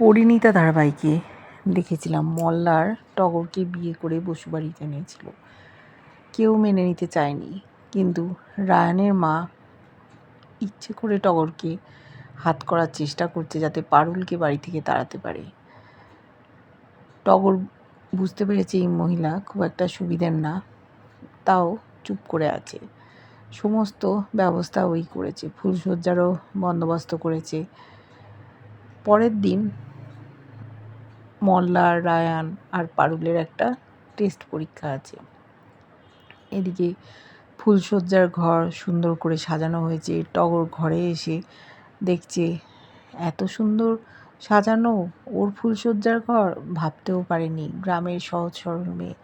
পরিণীতা ধারাবাহিকে দেখেছিলাম। মল্লার টগরকে বিয়ে করে বসুবাড়িতে এনেছিল। কেউ মেনে নিতে চায়নি, কিন্তু রায়ানের মা ইচ্ছে করে টগরকে হাত করার চেষ্টা করছে যাতে পারুলকে বাড়ি থেকে তাড়াতে পারে। টগর বুঝতে পেরেছে এই মহিলা খুব একটা সুবিধের না, তাও চুপ করে আছে। সমস্ত ব্যবস্থা ওই করেছে ফুলসজ্জারও বন্দোবস্ত করেছে। পরের দিন মল্লার রায়ান আর পারুলের একটা টেস্ট পরীক্ষা আছে। এদিকে ফুলসজ্জার ঘর সুন্দর করে সাজানো হয়েছে। টগর ঘরে এসে দেখছে, এত সুন্দর সাজানো ওর ফুলসজ্জার ঘর? ভাবতেও পারেনি গ্রামের সহজ সরল মেয়ে।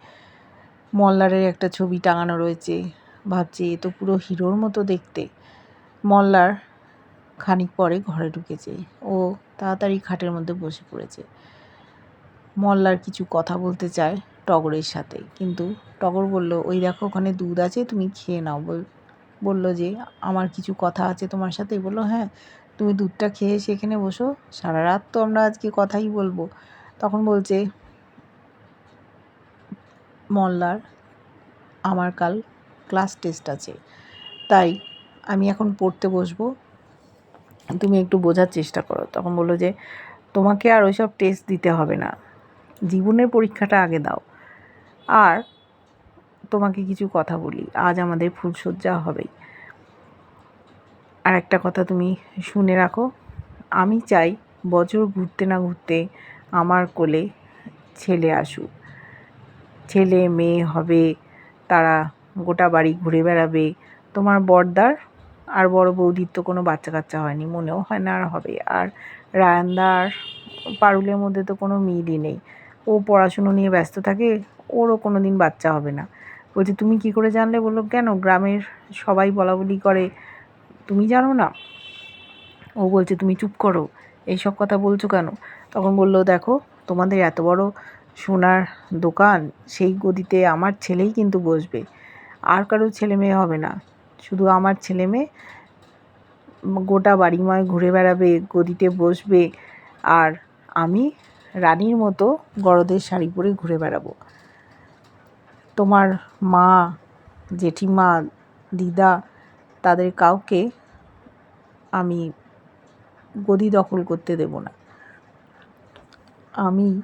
মল্লারের একটা ছবি টাঙানো রয়েছে। ভাবছে, এ তো পুরো হিরোর মতো দেখতে। মল্লার খানিক পরে ঘরে ঢুকেছে। ও তাড়াতাড়ি খাটের মধ্যে বসে পড়েছে। মল্লার কিছু কথা বলতে চায় টগরের সাথে। কিন্তু টগর বলল, ওই দেখো, ওখানে দুধ আছে, তুমি খেয়ে নাও। বল, বলল যে, আমার কিছু কথা আছে তোমার সাথে? বলল হ্যাঁ তুমি দুধটা খেয়ে সেখানে বসো, সারা রাত তো আমরা আজকে কথাই বলব। তখন বলছে, মল্লার আমার কাল ক্লাস টেস্ট আছে, তাই আমি এখন পড়তে বসবো, তুমি একটু বোঝার চেষ্টা করো। তখন বলল যে, তোমাকে আর ওইসব টেস্ট দিতে হবে না। জীবনের পরীক্ষাটা আগে দাও। আর তোমাকে কিছু কথা বলি। আজ আমাদের ফুলসজ্জা হবেই। আর একটা কথা তুমি শুনে রাখো। আমি চাই বছর ঘুরতে না ঘুরতে আমার কোলে ছেলে আসুক। ছেলে, মেয়ে হবে, তারা গোটা বাড়ি ঘুরে বেড়াবে। তোমার বর্দার আর বড় বৌদির তো কোনো বাচ্চা কাচ্চা হয়নি, মনেও হয় না আর হবে। আর রায়ানদার পারুলের মধ্যে তো কোনো মিলই নেই। ও পড়াশুনো নিয়ে ব্যস্ত থাকে, ওরও কোনো দিন বাচ্চা হবে না। বলছে, তুমি কি করে জানলে? বলল, কেন? গ্রামের সবাই বলা বলি করে, তুমি জানো না? ও বলছে, তুমি চুপ করো, এইসব কথা বলছো কেন? তখন বলল, দেখো, তোমাদের এত বড় সোনার দোকান, সেই গদিতে আমার ছেলেই কিন্তু বসবে। আর কারও ছেলে মেয়ে হবে না। শুধু আমার ছেলে মেয়ে, গোটা বাড়িময় ঘুরে বেড়াবে, গদিতে বসবে, আর আমি রানীর মতো গরদের শাড়ি পরে ঘুরে বেড়াবো। তোমার মা, জেঠিমা, দিদা, তাদের কাউকে আমি গদি দখল করতে দেব না। আমি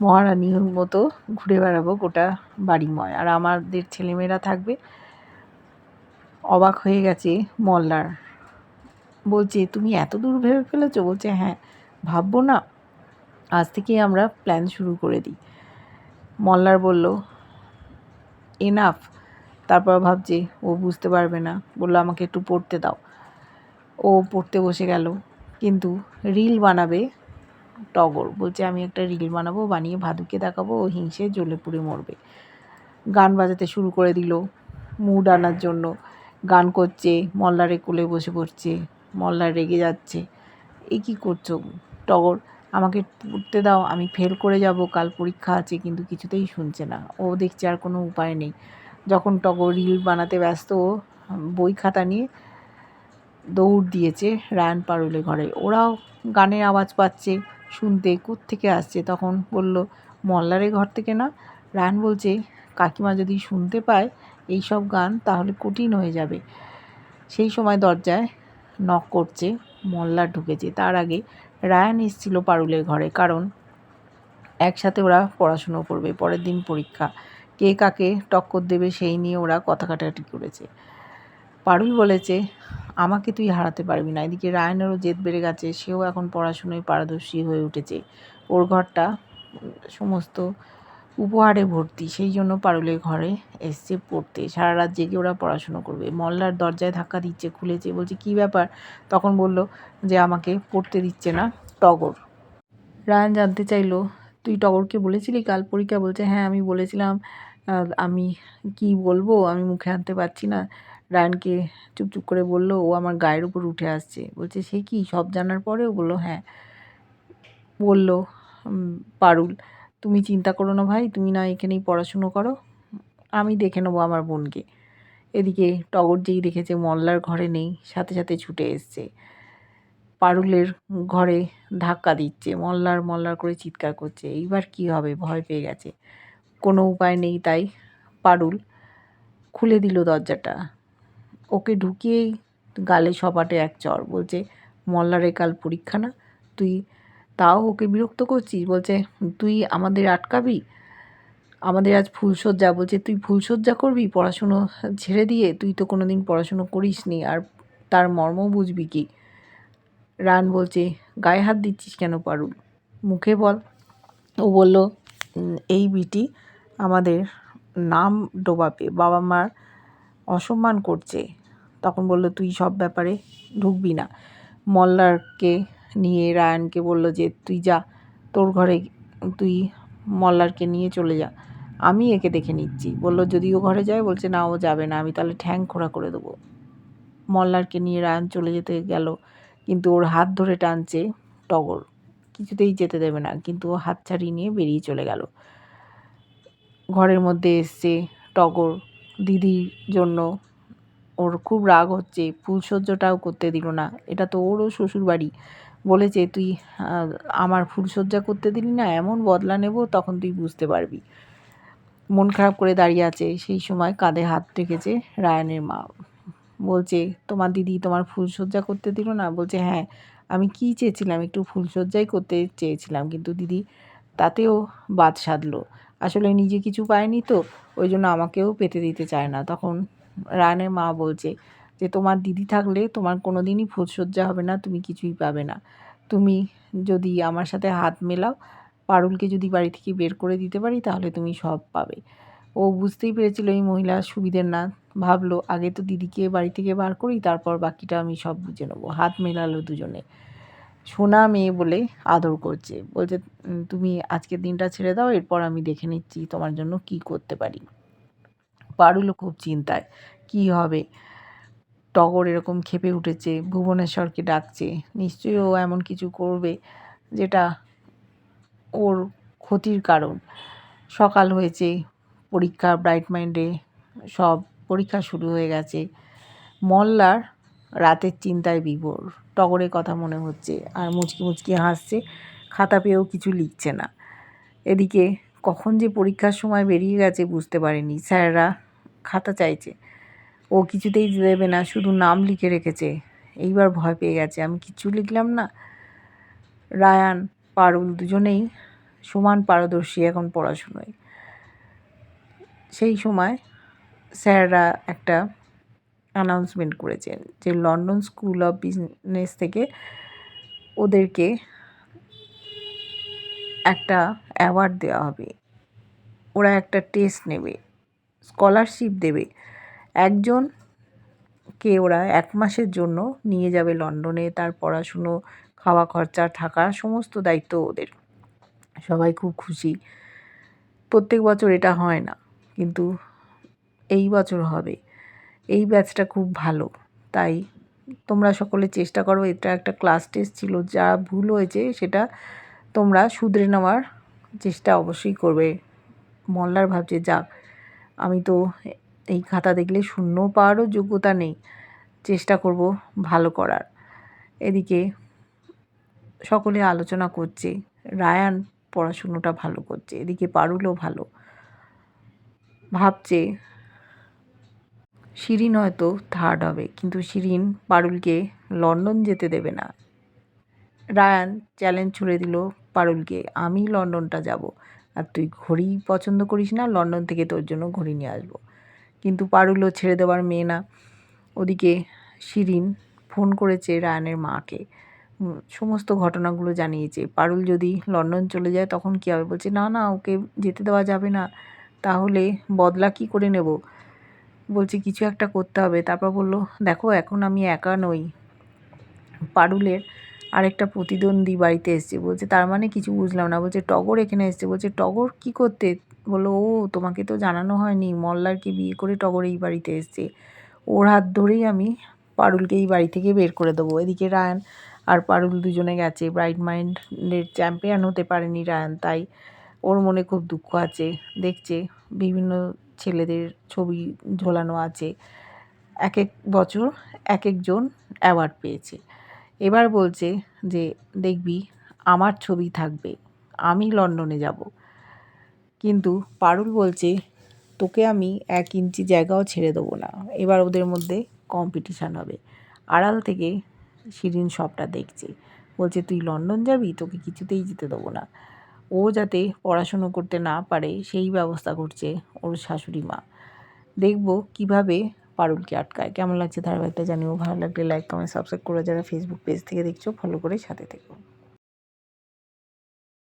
মহারানীর মতো ঘুরে বেড়াবো গোটা বাড়িময়। আর আমাদের ছেলেমেয়েরা থাকবে। অবাক হয়ে গেছে মল্লার। বলছে, তুমি এত দূর ভেবে ফেলেছো? বলছে হ্যাঁ ভাববো না। আজ থেকেই আমরা প্ল্যান শুরু করে দিই। মল্লার বলল এনাফ তারপর ভাবছে, ও বুঝতে পারবে না। বলল, আমাকে একটু পড়তে দাও। ও পড়তে বসে গেল, কিন্তু রিল বানাবে টগর। বলছে, আমি একটা রিল বানাবো, বানিয়ে ভাদুকে দেখাবো, ও হিংসে জ্বলে পুড়ে মরবে। গান বাজাতে শুরু করে দিল মুড আনার জন্য। গান করছে, মল্লারে কোলে বসে পড়ছে, মল্লার রেগে যাচ্ছে। এ কী করছ টগর? আমাকে পড়তে দাও, আমি ফেল করে যাব, কাল পরীক্ষা আছে, কিন্তু কিছুতেই শুনছে না। ও দেখছে আর কোনো উপায় নেই। যখন টগর রিল বানাতে ব্যস্ত ও বই খাতা নিয়ে দৌড় দিয়েছে রায়ান পারুলে ঘরে। ওরাও গানের আওয়াজ পাচ্ছে, শুনতে থেকে আসছে? তখন বলল, মল্লারে ঘর থেকে না? রায়ান বলছে, কাকিমা যদি শুনতে পায় এই সব গান, তাহলে কঠিন হয়ে যাবে। সেই সময় দরজায় নক করছে মল্লার ঢুকেছে। তার আগে রায়ান এসেছিল পারুলের ঘরে, কারণ একসাথে ওরা পড়াশুনো করবে, পরের দিন পরীক্ষা। কে কাকে টক্কর দেবে সেই নিয়ে ওরা কথা কাটাকাটি করেছে। পারুল বলেছে, আমাকে তুই হারাতে পারবি না। এদিকে রায়নেরও জেদ বেড়ে গেছে, সেও এখন পড়াশুনোয় পারদর্শী হয়ে উঠেছে। ওর ঘরটা সমস্ত উপহারে ভর্তি, সেই জন্য পারুলের ঘরে এসছে পড়তে। সারা রাত জেগে ওরা পড়াশুনো করবে। মল্লার দরজায় ধাক্কা দিচ্ছে, খুলেছে, বলছে, কি ব্যাপার? তখন বলল যে, আমাকে পড়তে দিচ্ছে না, টগর। রায়ান জানতে চাইলো, তুই টগরকে বলেছিলি কাল পরীক্ষা? বলছে হ্যাঁ আমি বলেছিলাম আমি কি বলব, আমি মুখে আনতে পারছি না। রায়ানকে চুপচুপ করে বলল, ও আমার গায়ের উপর উঠে আসছে। বলছে, সে কি? সব জানার পরেও বলল হ্যাঁ। বলল পারুল। তুমি চিন্তা করো না ভাই, তুমি না এখানেই পড়াশুনো করো। আমি দেখে নেব আমার বোনকে। এদিকে টগর যেই দেখেছে মল্লার ঘরে নেই, সাথে সাথে ছুটে এসছে। পারুলের ঘরে ধাক্কা দিচ্ছে, মল্লার মল্লার করে চিৎকার করছে। এইবার কি হবে? ভয় পেয়ে গেছে। কোনো উপায় নেই তাই পারুল খুলে দিল দরজাটা। ওকে ঢুকিয়েই গালে সপাটে এক চর, বলছে, মল্লারে কাল পরীক্ষা না, তুই তাও ওকে বিরক্ত করছিস? বলছে, তুই আমাদের আটকাবি? আমাদের আজ ফুলসজ্জা বলছে, তুই ফুলসজ্জা করবি? পড়াশুনো ছেড়ে দিয়ে তুই তো কোনো দিন পড়াশুনো করিস নি আর তার মর্ম বুঝবি কি? রান বলছে, গায়ে হাত দিচ্ছিস কেন পারুল? মুখে বল। ও বলল এই বিটি আমাদের নাম ডোবাবে, বাবা মার অসম্মান করছে। তখন বলল, তুই সব ব্যাপারে ঢুকবি না। মল্লারকে নিয়ে রায়ানকে বলল যে, তুই যা, তোর ঘরে তুই মল্লারকে নিয়ে চলে যা। আমি একে দেখে নিচ্ছি। বলল, যদি ও ঘরে যায়, বলছে, না, ও যাবে না, আমি তাহলে ঠ্যাং খোড়া করে দেবো। মল্লারকে নিয়ে রায়ান চলে যেতে গেল, কিন্তু ওর হাত ধরে টানছে টগর। কিছুতেই যেতে দেবে না, কিন্তু ও হাত ছাড়িয়ে নিয়ে বেরিয়ে চলে গেল। ঘরের মধ্যে এসছে টগর। দিদির জন্য ওর খুব রাগ হচ্ছে ফুলসজ্জাটাও করতে দিল না। এটা তো ওরও শ্বশুর বাড়ি বলেছে তুই আমার ফুলসজ্জা করতে দিলি না, এমন বদলা নেব, তখন তুই বুঝতে পারবি। মন খারাপ করে দাঁড়িয়ে আছে, সেই সময় কাঁধে হাত রেখেছে রায়ানের মা। বলছে, তোমার দিদি তোমার ফুলসজ্জা করতে দিল না? বলছে হ্যাঁ আমি কী চেয়েছিলাম? একটু ফুলসজ্জাই করতে চেয়েছিলাম, কিন্তু দিদি তাতেও বাদ সাধলো। আসলে নিজে কিছু পায়নি তো, ওই জন্য আমাকেও পেতে দিতে চায় না। তখন রানের মা বলছে যে তোমার দিদি থাকলে তোমার কোনো দিনই ফুলসজ্জা হবে না, তুমি কিছুই পাবে না। তুমি যদি আমার সাথে হাত মেলাও, পারুলকে যদি বাড়ি থেকে বের করে দিতে পারি, তাহলে তুমি সব পাবে। ও বুঝতেই পেরেছিল এই মহিলা সুবিধের না। ভাবলো, আগে তো দিদিকে বাড়ি থেকে বার করি, তারপর বাকিটা আমি সব বুঝে নেব। হাত মেলালো দুজনে। সোনা মেয়ে বলে আদর করছে। বলছে তুমি আজকের দিনটা ছেড়ে দাও, এরপর আমি দেখে নিচ্ছি তোমার জন্য কি করতে পারি। পারুলও খুব চিন্তায়, কি হবে? টগর এরকম খেপে উঠেছে, ভুবনেশ্বরকে ডাকছে, নিশ্চয়ই ও এমন কিছু করবে যেটা ওর ক্ষতির কারণ। সকাল হয়েছে, পরীক্ষা, ব্রাইট মাইন্ডে সব পরীক্ষা শুরু হয়ে গেছে। মল্লার রাতের চিন্তায় বিভোর, টগরের কথা মনে হচ্ছে আর মুচকি মুচকি হাসছে, খাতা পেয়েও কিছু লিখছে না। এদিকে কখন যে পরীক্ষার সময় বেরিয়ে গেছে বুঝতে পারেনি, স্যাররা খাতা চাইছে। ও কিছুতেই দেবে না, শুধু নাম লিখে রেখেছে। এইবার ভয় পেয়ে গেছে। আমি কিছু লিখলাম না। রায়ান, পারুল দুজনেই সমান পারদর্শী এখন পড়াশুনোয়। সেই সময় স্যাররা একটা অ্যানাউন্সমেন্ট করেছেন যে লন্ডন স্কুল অফ বিজনেস থেকে ওদেরকে একটা অ্যাওয়ার্ড দেওয়া হবে। ওরা একটা টেস্ট নেবে স্কলারশিপ দেবে। একজনকে ওরা এক মাসের জন্য নিয়ে যাবে লন্ডনে, তার পড়াশুনো, খাওয়া খরচা, থাকা, সমস্ত দায়িত্ব ওদের। সবাই খুব খুশি। প্রত্যেক বছর এটা হয় না, কিন্তু এই বছর হবে। এই ব্যাচটা খুব ভালো, তাই তোমরা সকলে চেষ্টা করো, এটা একটা ক্লাস টেস্ট ছিল, যা ভুল হয়েছে সেটা তোমরা শুধরে নেওয়ার চেষ্টা অবশ্যই করবে। মল্লার ভাবছে, যাক, আমি তো এই খাতা দেখলে শূন্য পাওয়ারও যোগ্যতা নেই। চেষ্টা করব ভালো করার। এদিকে সকলে আলোচনা করছে, রায়ান পড়াশুনোটা ভালো করছে, এদিকে পারুলও ভালো। ভাবছে শিরিন হয়তো থার্ড হবে, কিন্তু শিরিন পারুলকে লন্ডন যেতে দেবে না। রায়ান চ্যালেঞ্জ ছুড়ে দিল পারুলকে, আমি লন্ডনটা যাব। আর তুই ঘড়ি পছন্দ করিস না, লন্ডন থেকে তোর জন্য ঘড়ি নিয়ে আসব। কিন্তু পারুলও ছেড়ে দেওয়ার মেয়ে না। ওদিকে শিরিন ফোন করেছে রায়ানের মাকে। সমস্ত ঘটনাগুলো জানিয়েছে। পারুল যদি লন্ডন চলে যায় তখন কী হবে? বলছে, না না, ওকে যেতে দেওয়া যাবে না। তাহলে বদলা কি করে নেব? বলছে, কিছু একটা করতে হবে। তারপর বলল, দেখো, এখন আমি একা নই। পারুলের আরেকটা প্রতিদ্বন্দ্বী বাড়িতে এসছে। বলছে, তার মানে কিছু বুঝলাম না। বলছে, টগর এখানে এসছে। বলছে, টগর কি করতে বলল, ও, তোমাকে তো জানানো হয়নি। মল্লারকে বিয়ে করে টগর এই বাড়িতে এসছে। ওর হাত ধরেই আমি পারুলকে এই বাড়ি থেকে বের করে দেবো। এদিকে রায়ান আর পারুল দুজনে গেছে। ব্রাইট মাইন্ডের চ্যাম্পিয়ন হতে পারেনি রায়ান, তাই ওর মনে খুব দুঃখ আছে। দেখছে বিভিন্ন ছেলেদের ছবি ঝোলানো আছে। এক এক বছর এক একজন অ্যাওয়ার্ড পেয়েছে। এবার বলছে যে, দেখবি, আমার ছবি থাকবে। আমি লন্ডনে যাব। কিন্তু পারুল বলছে, তোকে আমি এক ইঞ্চি জায়গাও ছেড়ে দেবো না। এবার ওদের মধ্যে কম্পিটিশান হবে। আড়াল থেকে শিরিন সবটা দেখছে। বলছে, তুই লন্ডন যাবি? তোকে কিছুতেই যেতে দেবো না। ও যাতে পড়াশুনো করতে না পারে, সেই ব্যবস্থা করছে ওর শাশুড়ি মা। দেখব কীভাবে পারুলকে আটকায়। কেমন লাগছে ধারাবাহিকটা জানিও। ভালো লাগলে লাইক কমেন্ট সাবস্ক্রাইব করে যারা ফেসবুক পেজ থেকে দেখছ ফলো করে সাথে থেকো।